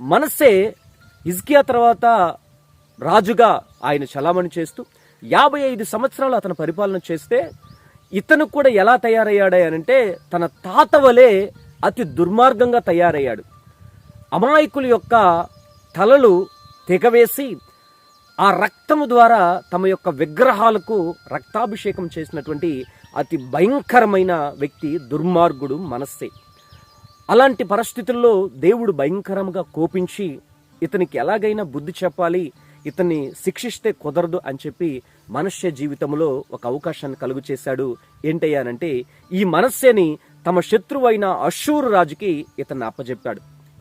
మనస్సే ఇజ్కియా తర్వాత రాజుగా ఆయన చలామణి చేస్తూ యాభై ఐదు సంవత్సరాలు అతను పరిపాలన చేస్తే ఇతను కూడా ఎలా తయారయ్యాడే అంటే తన తాత వలె అతి దుర్మార్గంగా తయారయ్యాడు. అమాయకుల యొక్క తలలు తెగవేసి ఆ రక్తము ద్వారా తమ యొక్క విగ్రహాలకు రక్తాభిషేకం చేసినటువంటి అతి భయంకరమైన వ్యక్తి దుర్మార్గుడు మనస్సే. అలాంటి పరిస్థితుల్లో దేవుడు భయంకరంగా కోపించి ఇతనికి ఎలాగైనా బుద్ధి చెప్పాలి ఇతన్ని శిక్షిస్తే కుదరదు అని చెప్పి మనుష్య జీవితంలో ఒక అవకాశాన్ని కలుగు చేశాడు ఏంటయ్యానంటే ఈ మనస్సేని తమ శత్రువైన అశూరు రాజుకి ఇతన్ని అప్పజెప్పాడు.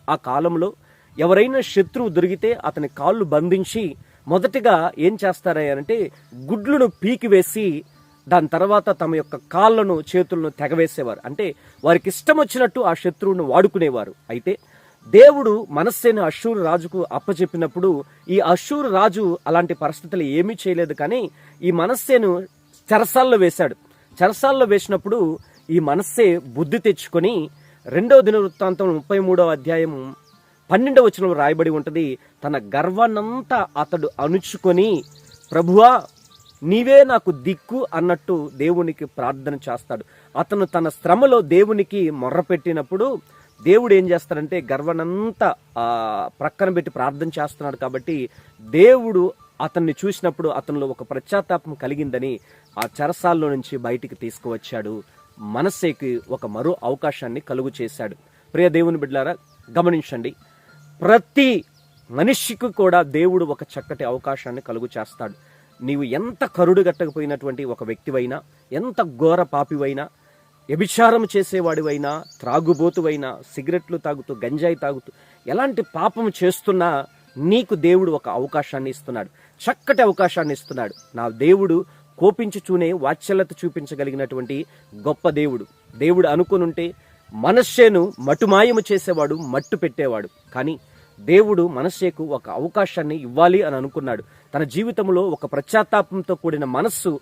ఆ కాలంలో ఎవరైనా శత్రువు దొరికితే అతని కాళ్ళు బంధించి మొదటిగా ఏం చేస్తారంటే గుడ్లను పీకివేసి దాని తర్వాత తమ యొక్క కాళ్ళను చేతులను తెగవేసేవారు. అంటే వారికి ఇష్టం వచ్చినట్టు ఆ శత్రువును వాడుకునేవారు. అయితే దేవుడు మనస్సేను అశూరు రాజుకు అప్పచెప్పినప్పుడు ఈ అశూరు రాజు అలాంటి పరిస్థితులు ఏమీ చేయలేదు కానీ ఈ మనస్సేను చెరసాల్లో వేశాడు. చెరసాల్లో వేసినప్పుడు ఈ మనస్సే బుద్ధి తెచ్చుకొని రెండవ దిన వృత్తాంతం ముప్పై మూడవ అధ్యాయం పన్నెండవ వచనంలో రాయబడి ఉంటుంది. తన గర్వాన్నంతా అతడు అణుచుకొని ప్రభువా నీవే నాకు దిక్కు అన్నట్టు దేవునికి ప్రార్థన చేస్తాడు. అతను తన శ్రమలో దేవునికి మొర్రపెట్టినప్పుడు దేవుడు ఏం చేస్తాడంటే గర్వనంతా ప్రక్కన పెట్టి ప్రార్థన చేస్తున్నాడు కాబట్టి దేవుడు అతన్ని చూసినప్పుడు అతనిలో ఒక ప్రత్యాతాపం కలిగిందని ఆ చెరసాల్లో నుంచి బయటికి తీసుకువచ్చాడు. మనస్సేకి ఒక మరో అవకాశాన్ని కలుగు చేశాడు. ప్రియ దేవుని బిడ్డారా గమనించండి. ప్రతి మనిషికి కూడా దేవుడు ఒక చక్కటి అవకాశాన్ని కలుగు చేస్తాడు. నీవు ఎంత కరుడుగట్టకపోయినటువంటి ఒక వ్యక్తివైనా ఎంత ఘోర పాపివైనా వ్యభిచారం చేసేవాడివైనా త్రాగుబోతువైనా సిగరెట్లు తాగుతూ గంజాయి తాగుతూ ఎలాంటి పాపం చేస్తున్నా నీకు దేవుడు ఒక అవకాశాన్ని ఇస్తున్నాడు. చక్కటి అవకాశాన్ని ఇస్తున్నాడు. నా దేవుడు కోపించుచూనే వాత్సల్యత చూపించగలిగినటువంటి గొప్ప దేవుడు. దేవుడు అనుకునుంటే మనస్సేను మటుమాయము చేసేవాడు మట్టు పెట్టేవాడు. కానీ దేవుడు మనస్సేకు ఒక అవకాశాన్ని ఇవ్వాలి అని అనుకున్నాడు. తన జీవితంలో ఒక ప్రత్యాతాపంతో కూడిన మనస్సు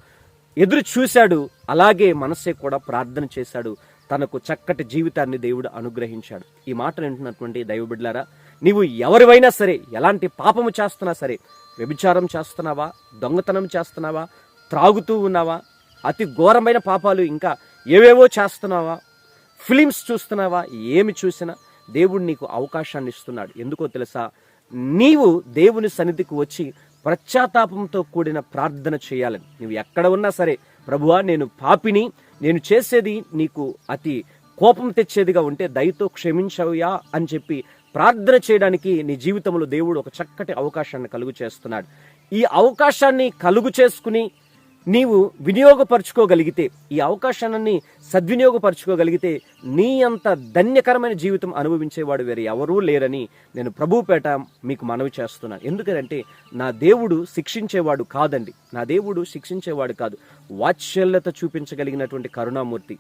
ఎదురు చూశాడు. అలాగే మనస్సే కూడా ప్రార్థన చేశాడు. తనకు చక్కటి జీవితాన్ని దేవుడు అనుగ్రహించాడు. ఈ మాట వింటున్నటువంటి దైవబిడ్లారా నీవు ఎవరివైనా సరే ఎలాంటి పాపము చేస్తున్నా సరే వ్యభిచారం చేస్తున్నావా దొంగతనం చేస్తున్నావా త్రాగుతూ ఉన్నావా అతి ఘోరమైన పాపాలు ఇంకా ఏవేవో చేస్తున్నావా ఫిలిమ్స్ చూస్తున్నావా ఏమి చూసినా దేవుడు నీకు అవకాశాన్ని ఇస్తున్నాడు. ఎందుకో తెలుసా? నీవు దేవుని సన్నిధికి వచ్చి పశ్చాత్తాపంతో కూడిన ప్రార్థన చేయాలని నువ్వు ఎక్కడ ఉన్నా సరే ప్రభువా నేను పాపిని నేను చేసేది నీకు అతి కోపం తెచ్చేదిగా ఉంటే దయతో క్షమించవుయా అని చెప్పి ప్రార్థన చేయడానికి నీ జీవితంలో దేవుడు ఒక చక్కటి అవకాశాన్ని కలుగు చేస్తున్నాడు. ఈ అవకాశాన్ని కలుగు చేసుకుని నీవు వినియోగపరచుకోగలిగితే ఈ అవకాశాన్ని సద్వినియోగపరచుకోగలిగితే నీ అంత ధన్యకరమైన జీవితం అనుభవించేవాడు వేరే ఎవరూ లేరని నేను ప్రభుపేట మీకు మనవి చేస్తున్నాను ఎందుకంటే నా దేవుడు శిక్షించేవాడు కాదండి. నా దేవుడు శిక్షించేవాడు కాదు. వాత్సల్యత చూపించగలిగినటువంటి కరుణామూర్తి.